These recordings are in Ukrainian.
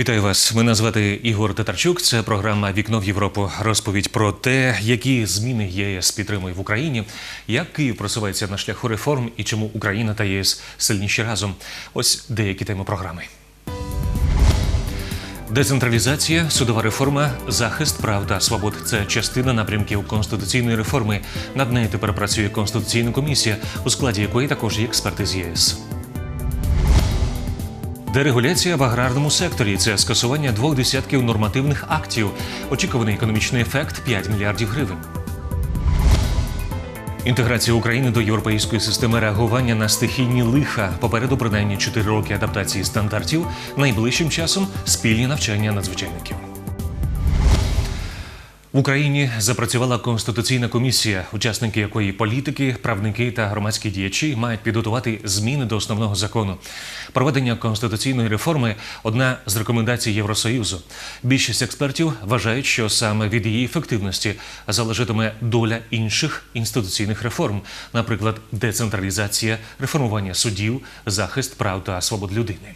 Вітаю вас. Мене звати Ігор Татарчук. Це програма Вікно в Європу. Розповідь про те, які зміни ЄС підтримує в Україні, як Київ просувається на шляху реформ і чому Україна та ЄС сильніші разом. Ось деякі теми програми. Децентралізація, судова реформа, захист прав та свобод це частина напрямків конституційної реформи. Над нею тепер працює конституційна комісія, у складі якої також є експерти з ЄС. Дерегуляція в аграрному секторі це скасування двох десятків нормативних актів. Очікуваний економічний ефект 5 мільярдів гривень. Інтеграція України до європейської системи реагування на стихійні лиха. Попереду принаймні 4 роки адаптації стандартів. Найближчим часом спільні навчання надзвичайників. В Україні запрацювала конституційна комісія, учасники якої політики, правники та громадські діячі мають підготувати зміни до основного закону. Проведення конституційної реформи одна з рекомендацій Євросоюзу. Більшість експертів вважають, що саме від її ефективності залежатиме доля інших інституційних реформ, наприклад, децентралізація, реформування судів, захист прав та свобод людини.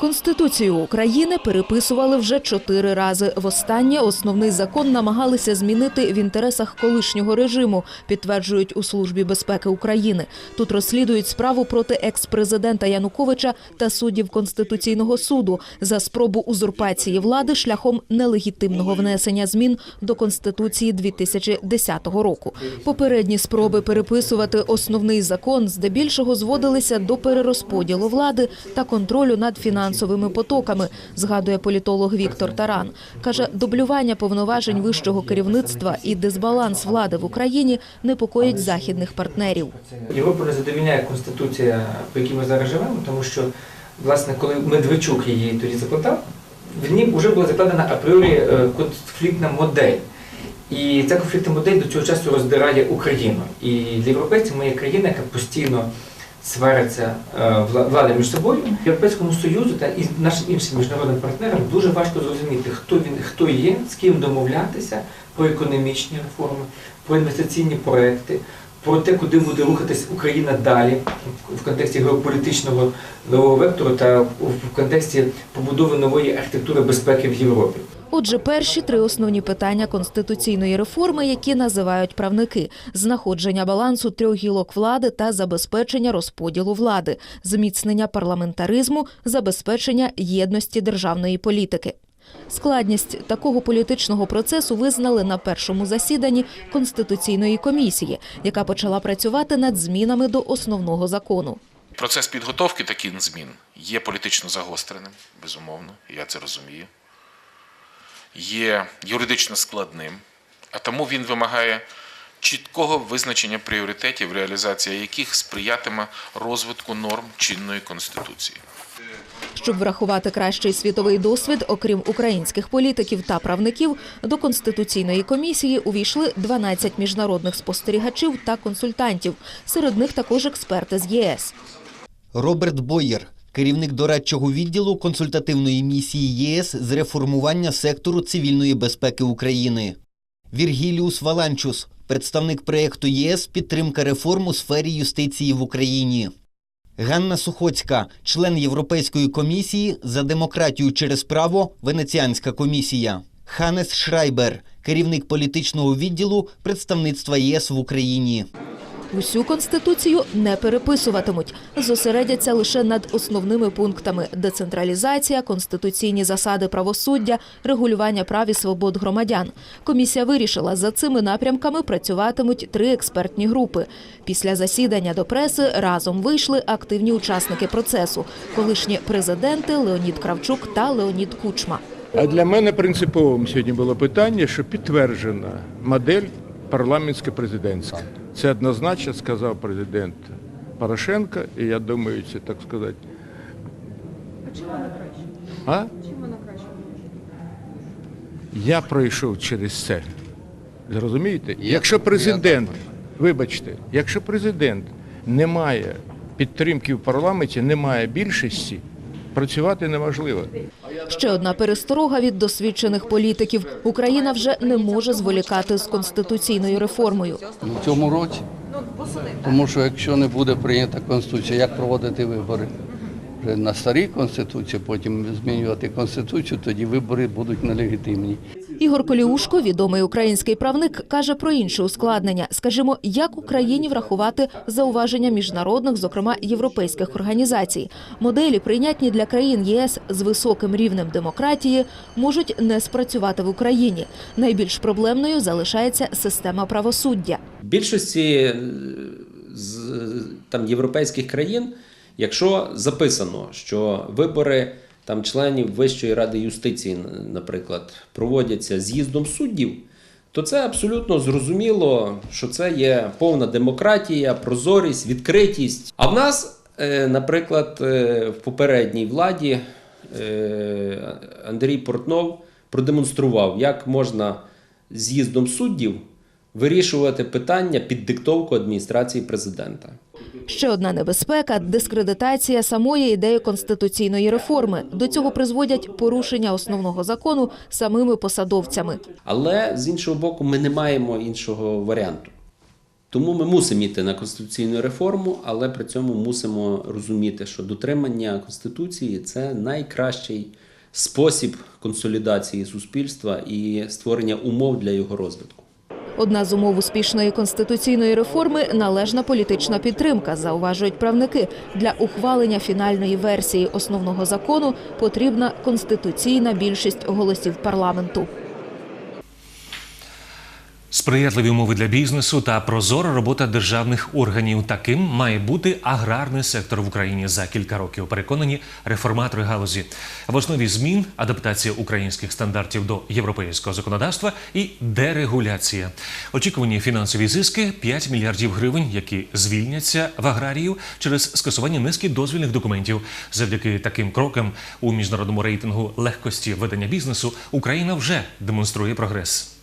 Конституцію України переписували вже чотири рази. Востаннє основний закон намагалися змінити в інтересах колишнього режиму, підтверджують у службі безпеки України. Тут розслідують справу проти екс-президента Януковича та суддів Конституційного суду за спробу узурпації влади шляхом нелегітимного внесення змін до Конституції 2010 року. Попередні спроби переписувати основний закон здебільшого зводилися до перерозподілу влади та контролю над фінансовими потоками, згадує політолог Віктор Таран. Каже, дублювання повноважень вищого керівництва і дисбаланс влади в Україні непокоїть західних партнерів. Європу не задовільняє конституція, по якій ми зараз живемо, тому що, власне, коли Медведчук її тоді закладав, в ній вже була закладена апріорі е, конфліктна модель. І ця конфліктна модель до цього часу роздирає Україну. І для європейців ми є країна, яка постійно свариться е, вла- влада між собою. Європейському Союзу та і нашим іншим міжнародним партнерам дуже важко зрозуміти, хто він, хто є, з ким домовлятися про економічні реформи, про інвестиційні проекти, про те, куди буде рухатись Україна далі в контексті геополітичного нового вектору та в контексті побудови нової архітектури безпеки в Європі. Отже, перші три основні питання конституційної реформи, які називають правники: знаходження балансу трьох гілок влади та забезпечення розподілу влади, зміцнення парламентаризму, забезпечення єдності державної політики. Складність такого політичного процесу визнали на першому засіданні конституційної комісії, яка почала працювати над змінами до основного закону. Процес підготовки таких змін є політично загостреним, безумовно, я це розумію. Є юридично складним, а тому він вимагає чіткого визначення пріоритетів, реалізація яких сприятиме розвитку норм чинної конституції. Щоб врахувати кращий світовий досвід, окрім українських політиків та правників, до конституційної комісії увійшли 12 міжнародних спостерігачів та консультантів. Серед них також експерти з ЄС. Роберт Боєр, керівник дорадчого відділу консультативної місії ЄС з реформування сектору цивільної безпеки України. Віргіліус Валанчус, представник проєкту ЄС Підтримка реформ у сфері юстиції в Україні. Ганна Сухоцька, член Європейської комісії за демократію через право Венеціанська комісія. Ханес Шрайбер, керівник політичного відділу представництва ЄС в Україні. Усю конституцію не переписуватимуть, зосередяться лише над основними пунктами: децентралізація, конституційні засади правосуддя, регулювання прав і свобод громадян. Комісія вирішила, за цими напрямками працюватимуть три експертні групи. Після засідання до преси разом вийшли активні учасники процесу: колишні президенти Леонід Кравчук та Леонід Кучма. А для мене принциповим сьогодні було питання, що підтверджена модель парламентсько-президентська. Це однозначно сказав президент Порошенко, і я думаю, це так сказати. А чим вона краще? А? Чим вона краще? Я пройшов через це. Зрозумієте? Якщо президент, вибачте, якщо президент не має підтримки в парламенті, не має більшості, працювати неможливо. Ще одна пересторога від досвідчених політиків. Україна вже не може зволікати з конституційною реформою. В цьому році. Тому що якщо не буде прийнята конституція, як проводити вибори? вже на старій конституції, потім змінювати конституцію, тоді вибори будуть нелегітимні. Ігор Коліушко, відомий український правник, каже про інше ускладнення. Скажімо, як Україні врахувати зауваження міжнародних, зокрема європейських організацій. Моделі, прийнятні для країн ЄС з високим рівнем демократії, можуть не спрацювати в Україні. Найбільш проблемною залишається система правосуддя. Більшості е, з там європейських країн, якщо записано, що вибори там членів Вищої ради юстиції, наприклад, проводяться з'їздом суддів, то це абсолютно зрозуміло, що це є повна демократія, прозорість, відкритість. А в нас, е, наприклад, е, в попередній владі е, Андрій Портнов продемонстрував, як можна з'їздом суддів вирішувати питання під диктовку адміністрації президента. Ще одна небезпека дискредитація самої ідеї конституційної реформи. До цього призводять порушення основного закону самими посадовцями. Але з іншого боку, ми не маємо іншого варіанту. Тому ми мусимо йти на конституційну реформу, але при цьому мусимо розуміти, що дотримання конституції це найкращий спосіб консолідації суспільства і створення умов для його розвитку. Одна з умов успішної конституційної реформи належна політична підтримка, зауважують правники. Для ухвалення фінальної версії основного закону потрібна конституційна більшість голосів парламенту. Сприятливі умови для бізнесу та прозора робота державних органів. Таким має бути аграрний сектор в Україні за кілька років. Переконані реформатори галузі. В основі змін адаптація українських стандартів до європейського законодавства і дерегуляція. Очікувані фінансові зиски 5 мільярдів гривень, які звільняться в аграрію через скасування низки дозвільних документів. Завдяки таким крокам у міжнародному рейтингу легкості ведення бізнесу Україна вже демонструє прогрес.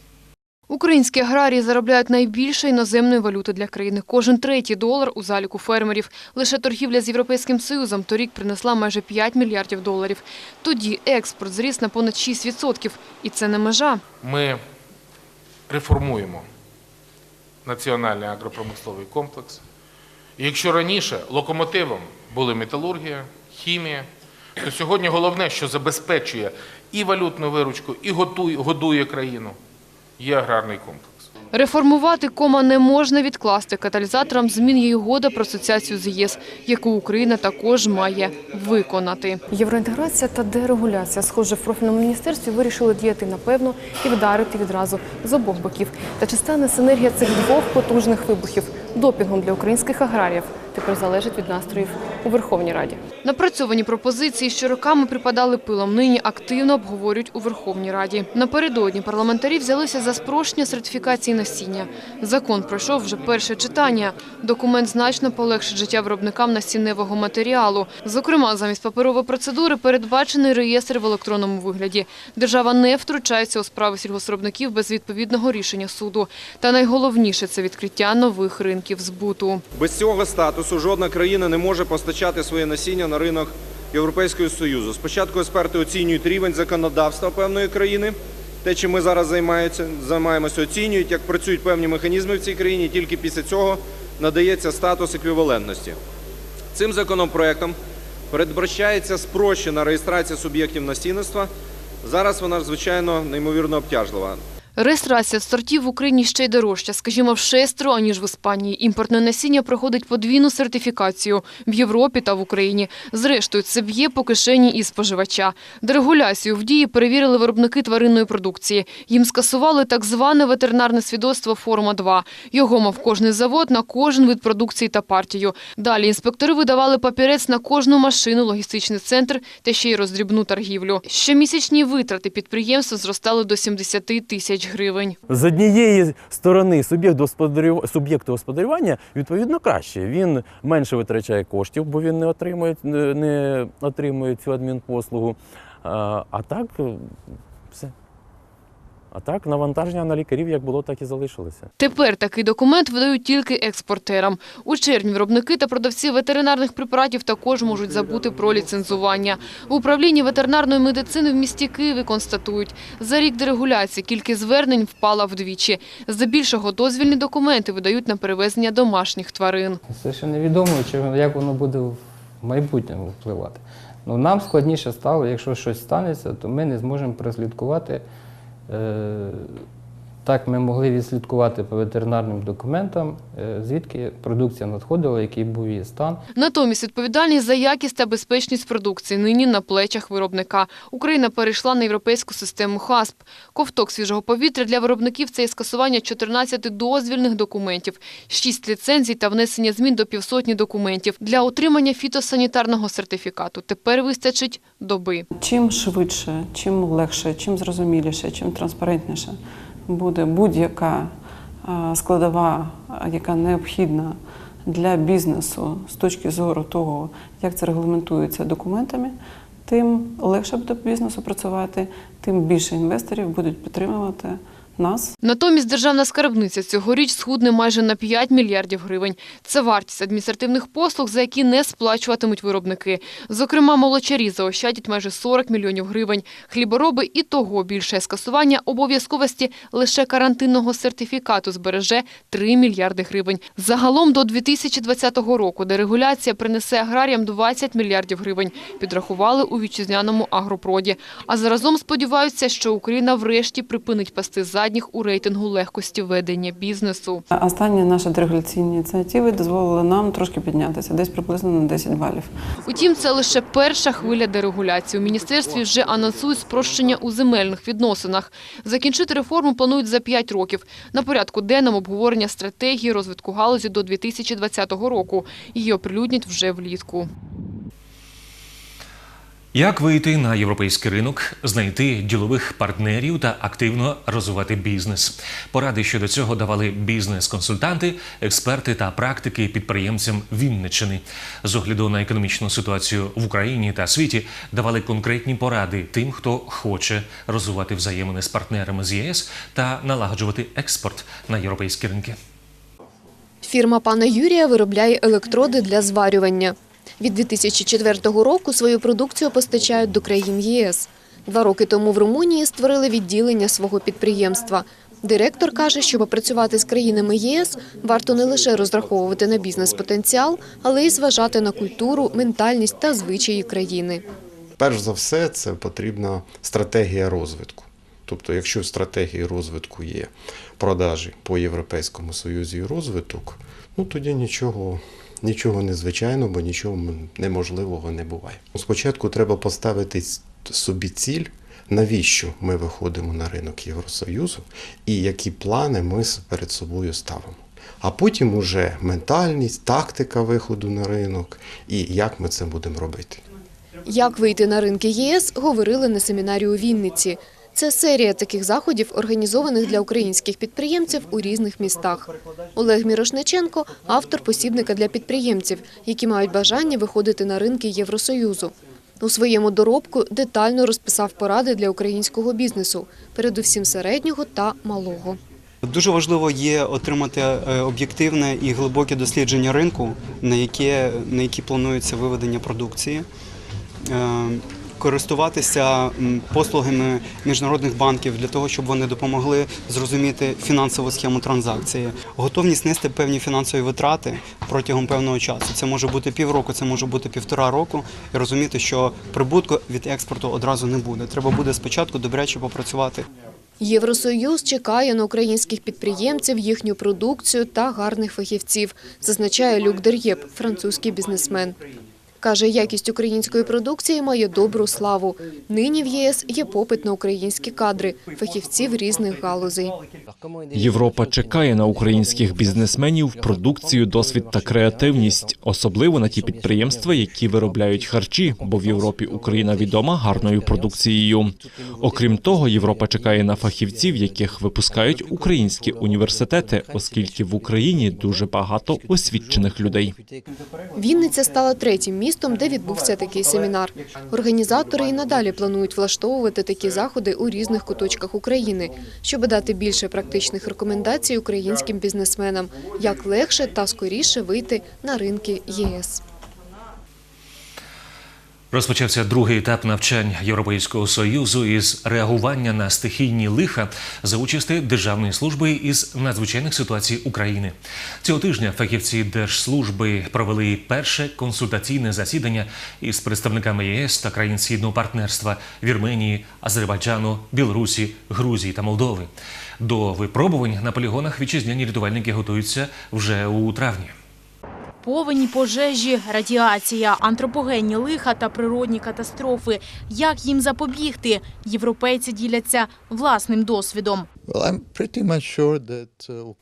Українські аграрії заробляють найбільше іноземної валюти для країни. Кожен третій долар у заліку фермерів. Лише торгівля з Європейським Союзом торік принесла майже 5 мільярдів доларів. Тоді експорт зріс на понад 6%. І це не межа. Ми реформуємо національний агропромисловий комплекс. Якщо раніше локомотивом були металургія, хімія, то сьогодні головне, що забезпечує і валютну виручку, і годує країну, є аграрний комплекс. Реформувати кома не можна відкласти. Каталізатором змін є угода про асоціацію з ЄС, яку Україна також має виконати. Євроінтеграція та дерегуляція, схоже, в профільному міністерстві вирішили діяти напевно і вдарити відразу з обох боків. Та чи стане синергія цих двох потужних вибухів допінгом для українських аграріїв? Тепер залежить від настроїв у Верховній Раді. Напрацьовані пропозиції, що роками припадали пилом, нині активно обговорюють у Верховній Раді. Напередодні парламентарі взялися за спрощення сертифікації насіння. Закон пройшов вже перше читання. Документ значно полегшить життя виробникам насінневого матеріалу. Зокрема, замість паперової процедури передбачений реєстр в електронному вигляді. Держава не втручається у справи сільгоспвиробників без відповідного рішення суду. Та найголовніше – це відкриття нових ринків збуту. Без цього статусу жодна країна не може постачати своє насіння на ринок Європейського Союзу. Спочатку експерти оцінюють рівень законодавства певної країни. Те, чим ми зараз займаємося, оцінюють, як працюють певні механізми в цій країні. Тільки після цього надається статус еквівалентності. Цим законопроектом передбачається спрощена реєстрація суб'єктів насінництва. Зараз вона, звичайно, неймовірно обтяжлива. Реєстрація сортів в Україні ще й дорожча, скажімо, в шестеро, аніж в Іспанії. Імпортне насіння проходить подвійну сертифікацію в Європі та в Україні. Зрештою, це б'є по кишені і споживача. Дерегуляцію в дії перевірили виробники тваринної продукції. Їм скасували так зване ветеринарне свідоцтво Форма-2. Його мав кожний завод на кожен вид продукції та партію. Далі інспектори видавали папірець на кожну машину, логістичний центр та ще й роздрібну торгівлю. Щомісячні витрати підприємства зростали до 70 тисяч гривень. З однієї сторони суб'єкт господарю- суб'єкту господарювання відповідно краще. Він менше витрачає коштів, бо він не отримує, не не отримує цю адмінпослугу. А, так е. А так навантаження на лікарів як було, так і залишилося. Тепер такий документ видають тільки експортерам. У червні виробники та продавці ветеринарних препаратів також можуть забути про ліцензування. В управлінні ветеринарної медицини в місті Києві констатують, за рік дерегуляції кількість звернень впала вдвічі. Здебільшого дозвільні документи видають на перевезення домашніх тварин. Це ще невідомо, чи як воно буде в майбутньому впливати. Ну, нам складніше стало, якщо щось станеться, то ми не зможемо прослідкувати. 呃 так ми могли відслідкувати по ветеринарним документам, е, звідки продукція надходила, який був її стан. Натомість відповідальність за якість та безпечність продукції нині на плечах виробника. Україна перейшла на європейську систему ХАСП. Ковток свіжого повітря для виробників – це і скасування 14 дозвільних документів, 6 ліцензій та внесення змін до півсотні документів. Для отримання фітосанітарного сертифікату тепер вистачить доби. Чим швидше, чим легше, чим зрозуміліше, чим транспарентніше буде будь-яка складова, яка необхідна для бізнесу з точки зору того, як це регламентується документами, тим легше буде бізнесу працювати, тим більше інвесторів будуть підтримувати нас Натомість державна скарбниця цьогоріч схудне майже на 5 мільярдів гривень. Це вартість адміністративних послуг, за які не сплачуватимуть виробники. Зокрема, молочарі заощадять майже 40 мільйонів гривень. Хлібороби і того більше скасування обов'язковості лише карантинного сертифікату збереже 3 мільярди гривень. Загалом до 2020 року дерегуляція принесе аграріям 20 мільярдів гривень. Підрахували у вітчизняному агропроді. А заразом сподіваються, що Україна врешті припинить пасти задніх у рейтингу легкості ведення бізнесу. Останні наші дерегуляційні ініціативи дозволили нам трошки піднятися, десь приблизно на 10 балів. Утім, це лише перша хвиля дерегуляції. У міністерстві вже анонсують спрощення у земельних відносинах. Закінчити реформу планують за 5 років. На порядку денному обговорення стратегії розвитку галузі до 2020 року. Її оприлюднять вже влітку. Як вийти на європейський ринок, знайти ділових партнерів та активно розвивати бізнес? Поради щодо цього давали бізнес-консультанти, експерти та практики підприємцям Вінниччини. З огляду на економічну ситуацію в Україні та світі давали конкретні поради тим, хто хоче розвивати взаємини з партнерами з ЄС та налагоджувати експорт на європейські ринки. Фірма пана Юрія виробляє електроди для зварювання. Від 2004 року свою продукцію постачають до країн ЄС. Два роки тому в Румунії створили відділення свого підприємства. Директор каже, щоб працювати з країнами ЄС, варто не лише розраховувати на бізнес-потенціал, але й зважати на культуру, ментальність та звичаї країни. Перш за все, це потрібна стратегія розвитку. Тобто, якщо в стратегії розвитку є продажі по Європейському Союзі і розвиток, ну тоді нічого, нічого незвичайного, бо нічого неможливого не буває. Спочатку треба поставити собі ціль, навіщо ми виходимо на ринок Євросоюзу і які плани ми перед собою ставимо. А потім уже ментальність, тактика виходу на ринок і як ми це будемо робити. Як вийти на ринки ЄС, говорили на семінарі у Вінниці. Це серія таких заходів, організованих для українських підприємців у різних містах. Олег Мірошниченко – автор посібника для підприємців, які мають бажання виходити на ринки Євросоюзу. У своєму доробку детально розписав поради для українського бізнесу, передусім середнього та малого. Дуже важливо є отримати е, об'єктивне і глибоке дослідження ринку, на яке на які планується виведення продукції. Користуватися послугами міжнародних банків для того, щоб вони допомогли зрозуміти фінансову схему транзакції, готовність нести певні фінансові витрати протягом певного часу. Це може бути півроку, це може бути півтора року, і розуміти, що прибутку від експорту одразу не буде. Треба буде спочатку добряче попрацювати. Євросоюз чекає на українських підприємців, їхню продукцію та гарних фахівців, зазначає Люк Дер'єб, французький бізнесмен. Каже, якість української продукції має добру славу. Нині в ЄС є попит на українські кадри, фахівців різних галузей. Європа чекає на українських бізнесменів продукцію, досвід та креативність, особливо на ті підприємства, які виробляють харчі, бо в Європі Україна відома гарною продукцією. Окрім того, Європа чекає на фахівців, яких випускають українські університети, оскільки в Україні дуже багато освічених людей. Вінниця стала третім містом, де відбувся такий семінар. Організатори і надалі планують влаштовувати такі заходи у різних куточках України, щоб дати більше практичних рекомендацій українським бізнесменам, як легше та скоріше вийти на ринки ЄС. Розпочався другий етап навчань Європейського союзу із реагування на стихійні лиха за участі Державної служби із надзвичайних ситуацій України. Цього тижня фахівці Держслужби провели перше консультаційне засідання із представниками ЄС та країн східного партнерства Вірменії, Азербайджану, Білорусі, Грузії та Молдови. До випробувань на полігонах вітчизняні рятувальники готуються вже у травні. Повені, пожежі, радіація, антропогенні лиха та природні катастрофи. Як їм запобігти? Європейці діляться власним досвідом.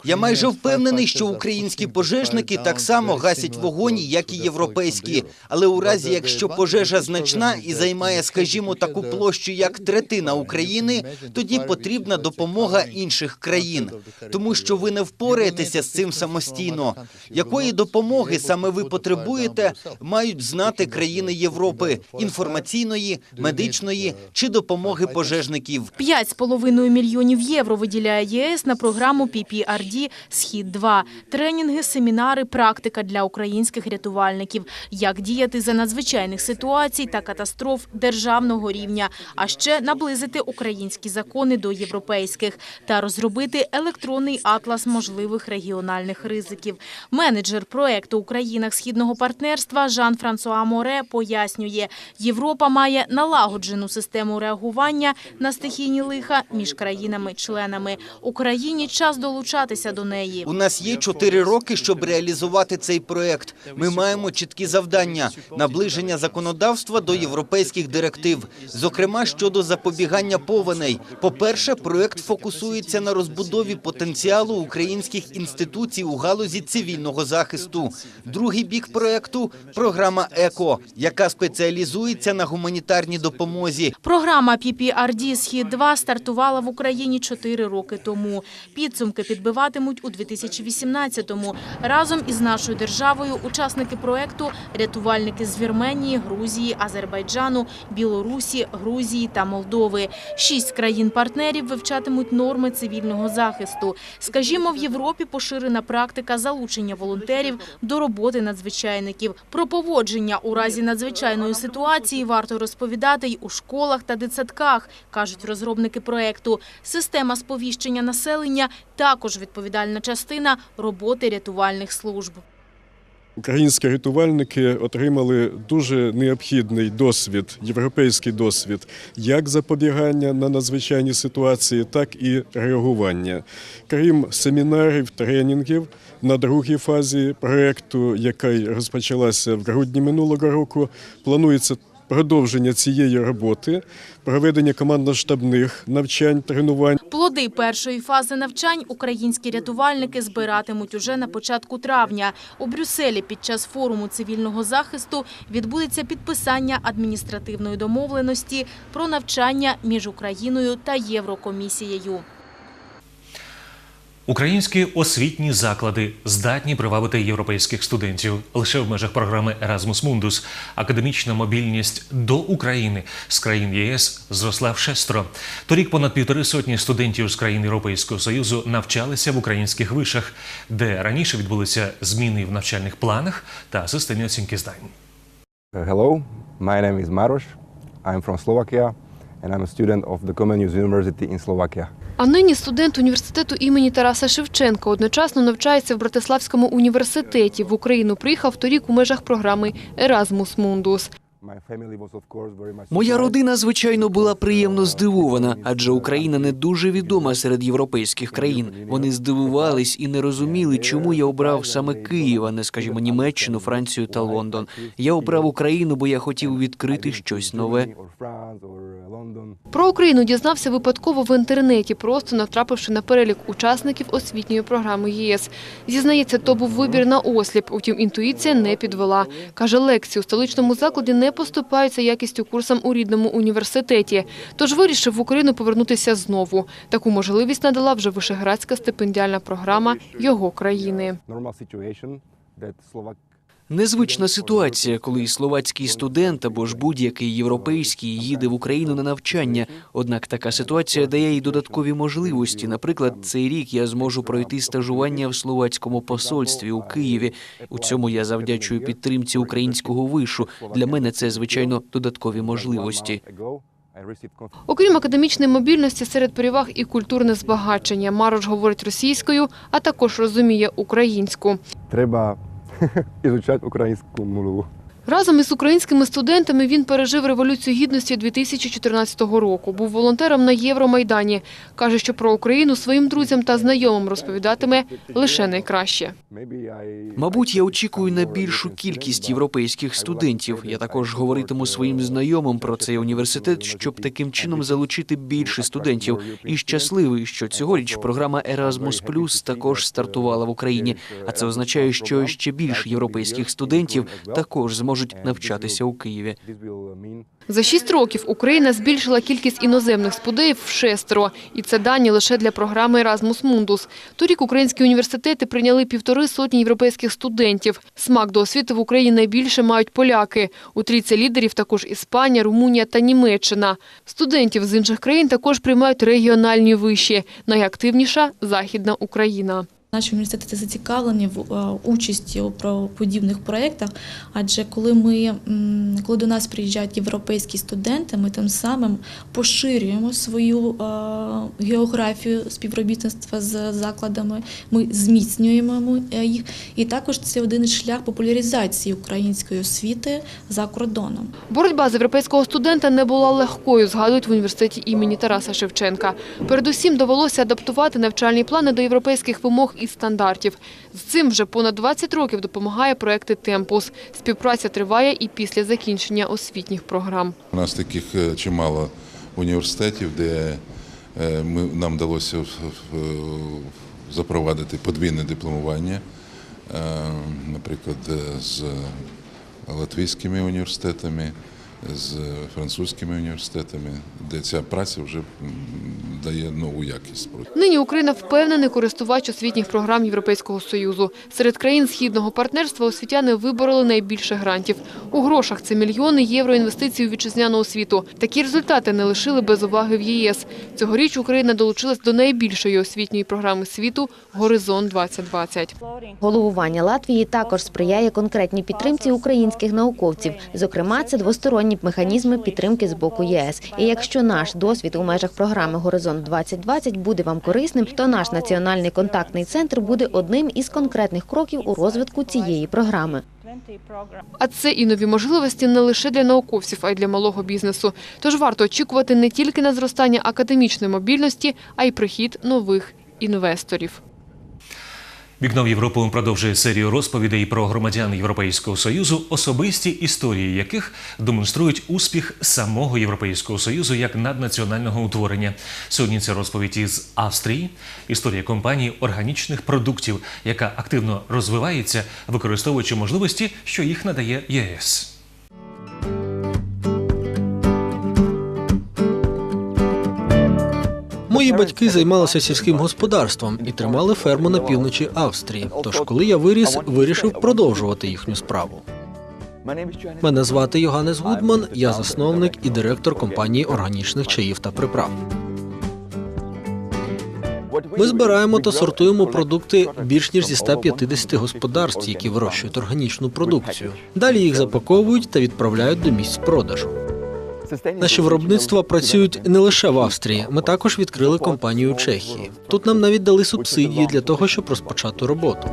Я майже впевнений, що українські пожежники так само гасять вогонь, як і європейські. Але у разі, якщо пожежа значна і займає, скажімо, таку площу, як третина України, тоді потрібна допомога інших країн, тому що ви не впораєтеся з цим самостійно. Якої допомоги саме ви потребуєте, мають знати країни Європи інформаційної, медичної чи допомоги пожежників. 5,5 мільйонів євро виділяє ЄС на програму PPRD «Схід-2». Тренінги, семінари, практика для українських рятувальників. Як діяти за надзвичайних ситуацій та катастроф державного рівня. А ще наблизити українські закони до європейських та розробити електронний атлас можливих регіональних ризиків. Менеджер проекту країнах східного партнерства Жан-Франсуа Море пояснює, Європа має налагоджену систему реагування на стихійні лиха між країнами-членами. Україні час долучатися до неї. У нас є чотири роки, щоб реалізувати цей проект. Ми маємо чіткі завдання: наближення законодавства до європейських директив, зокрема щодо запобігання повеней. По-перше, проект фокусується на розбудові потенціалу українських інституцій у галузі цивільного захисту. Другий бік проекту програма ЕКО, яка спеціалізується на гуманітарній допомозі. Програма PPRD «Схід-2» стартувала в Україні чотири роки тому. Підсумки підбиватимуть у 2018-му. Разом із нашою державою учасники проекту – рятувальники з Вірменії, Грузії, Азербайджану, Білорусі, Грузії та Молдови. Шість країн-партнерів вивчатимуть норми цивільного захисту. Скажімо, в Європі поширена практика залучення волонтерів до роботи надзвичайників. Про поводження у разі надзвичайної ситуації варто розповідати й у школах та дитсадках, кажуть розробники проекту. Система сповіщення населення також відповідальна частина роботи рятувальних служб. Українські рятувальники отримали дуже необхідний досвід, європейський досвід, як запобігання на надзвичайні ситуації, так і реагування. Крім семінарів, тренінгів на другій фазі проекту, яка розпочалася в грудні минулого року, планується продовження цієї роботи, проведення командно-штабних навчань, тренувань. Плоди першої фази навчань українські рятувальники збиратимуть уже на початку травня. У Брюсселі під час форуму цивільного захисту відбудеться підписання адміністративної домовленості про навчання між Україною та Єврокомісією. Українські освітні заклади здатні привабити європейських студентів лише в межах програми Erasmus Mundus. Академічна мобільність до України з країн ЄС зросла в шестеро. Торік понад півтори сотні студентів з країн Європейського союзу навчалися в українських вишах, де раніше відбулися зміни в навчальних планах та системі оцінки здань. Hello, my name is Maros. I'm from Slovakia and I'm a student of the Comenius University in Slovakia. А нині студент університету імені Тараса Шевченка одночасно навчається в Братиславському університеті. В Україну приїхав торік у межах програми Еразмус Mundus. Моя родина, звичайно, була приємно здивована, адже Україна не дуже відома серед європейських країн. Вони здивувались і не розуміли, чому я обрав саме Київ, а не, скажімо, Німеччину, Францію та Лондон. Я обрав Україну, бо я хотів відкрити щось нове. Про Україну дізнався випадково в інтернеті, просто натрапивши на перелік учасників освітньої програми ЄС. Зізнається, то був вибір на осліп, утім інтуїція не підвела. Каже, лекції у столичному закладі не поступаються якістю курсам у рідному університеті. Тож вирішив в Україну повернутися знову. Таку можливість надала вже Вишеградська стипендіальна програма його країни. Незвична ситуація, коли словацький студент або ж будь-який європейський їде в Україну на навчання. Однак така ситуація дає й додаткові можливості. Наприклад, цей рік я зможу пройти стажування в словацькому посольстві у Києві. У цьому я завдячую підтримці українського вишу. Для мене це звичайно додаткові можливості. Окрім академічної мобільності, серед переваг і культурне збагачення. Марош говорить російською, а також розуміє українську. Треба ізучати українську мову. Разом із українськими студентами він пережив революцію гідності 2014 року. Був волонтером на Євромайдані. Каже, що про Україну своїм друзям та знайомим розповідатиме лише найкраще. Мабуть, я очікую на більшу кількість європейських студентів. Я також говоритиму своїм знайомим про цей університет, щоб таким чином залучити більше студентів. І щасливий, що цьогоріч програма Erasmus Plus також стартувала в Україні. А це означає, що ще більше європейських студентів також зможуть навчатися у Києві. За шість років Україна збільшила кількість іноземних спудеїв в шестеро. І це дані лише для програми Erasmus Mundus. Торік українські університети прийняли півтори сотні європейських студентів. Смак до освіти в Україні найбільше мають поляки. У трійці лідерів також Іспанія, Румунія та Німеччина. Студентів з інших країн також приймають регіональні виші. Найактивніша – Західна Україна. Наші університети зацікавлені в е, участі у подібних проєктах, адже коли ми коли до нас приїжджають європейські студенти, ми тим самим поширюємо свою е, географію співробітництва з закладами, ми зміцнюємо е, їх, і також це один із шлях популяризації української освіти за кордоном. Боротьба з європейського студента не була легкою, згадують в університеті імені Тараса Шевченка. Передусім довелося адаптувати навчальні плани до європейських вимог і стандартів. З цим вже понад 20 років допомагає проекти «Темпус». Співпраця триває і після закінчення освітніх програм. У нас таких е, чимало університетів, де е, ми, нам вдалося запровадити подвійне дипломування, е, наприклад, з латвійськими університетами, з французькими університетами, де ця праця вже дає нову якість. Нині Україна впевнений користувач освітніх програм Європейського Союзу. Серед країн східного партнерства освітяни вибороли найбільше грантів. У грошах це мільйони євро інвестицій у вітчизняну освіту. Такі результати не лишили без уваги в ЄС. Цьогоріч Україна долучилась до найбільшої освітньої програми світу «Горизонт 2020». Головування Латвії також сприяє конкретній підтримці українських науковців. Зокрема, це двосторонні механізми підтримки з боку ЄС. І якщо наш досвід у межах програми Горизонт 2020 буде вам корисним, то наш національний контактний центр буде одним із конкретних кроків у розвитку цієї програми. А це і нові можливості не лише для науковців, а й для малого бізнесу. Тож варто очікувати не тільки на зростання академічної мобільності, а й прихід нових інвесторів. Вікно в Європу продовжує серію розповідей про громадян Європейського Союзу, особисті історії яких демонструють успіх самого Європейського Союзу як наднаціонального утворення. Сьогодні це розповідь із Австрії, історія компанії органічних продуктів, яка активно розвивається, використовуючи можливості, що їх надає ЄС. Мої батьки займалися сільським господарством і тримали ферму на півночі Австрії. Тож, коли я виріс, вирішив продовжувати їхню справу. Мене звати Йоганнес Гудман, я засновник і директор компанії органічних чаїв та приправ. Ми збираємо та сортуємо продукти більш ніж зі 150 господарств, які вирощують органічну продукцію. Далі їх запаковують та відправляють до місць продажу. Наші виробництва працюють не лише в Австрії. Ми також відкрили компанію у Чехії. Тут нам навіть дали субсидії для того, щоб розпочати роботу.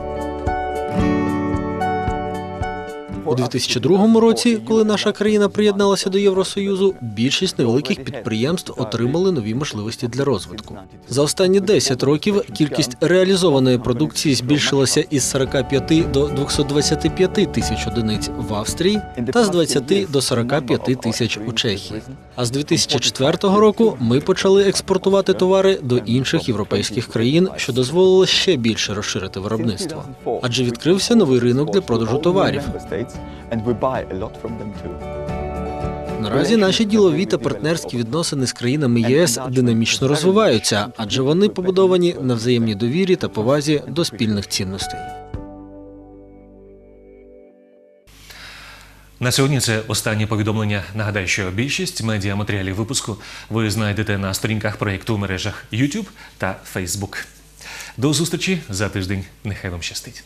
У 2002 році, коли наша країна приєдналася до Євросоюзу, більшість невеликих підприємств отримали нові можливості для розвитку. За останні 10 років кількість реалізованої продукції збільшилася із 45 до 225 тисяч одиниць в Австрії та з 20 до 45 тисяч у Чехії. А з 2004 року ми почали експортувати товари до інших європейських країн, що дозволило ще більше розширити виробництво. Адже відкрився новий ринок для продажу товарів. Наразі наші ділові та партнерські відносини з країнами ЄС динамічно розвиваються, адже вони побудовані на взаємній довірі та повазі до спільних цінностей. На сьогодні це останнє повідомлення. Нагадаю, що більшість медіаматеріалів випуску ви знайдете на сторінках проєкту у мережах YouTube та Facebook. До зустрічі за тиждень. Нехай вам щастить.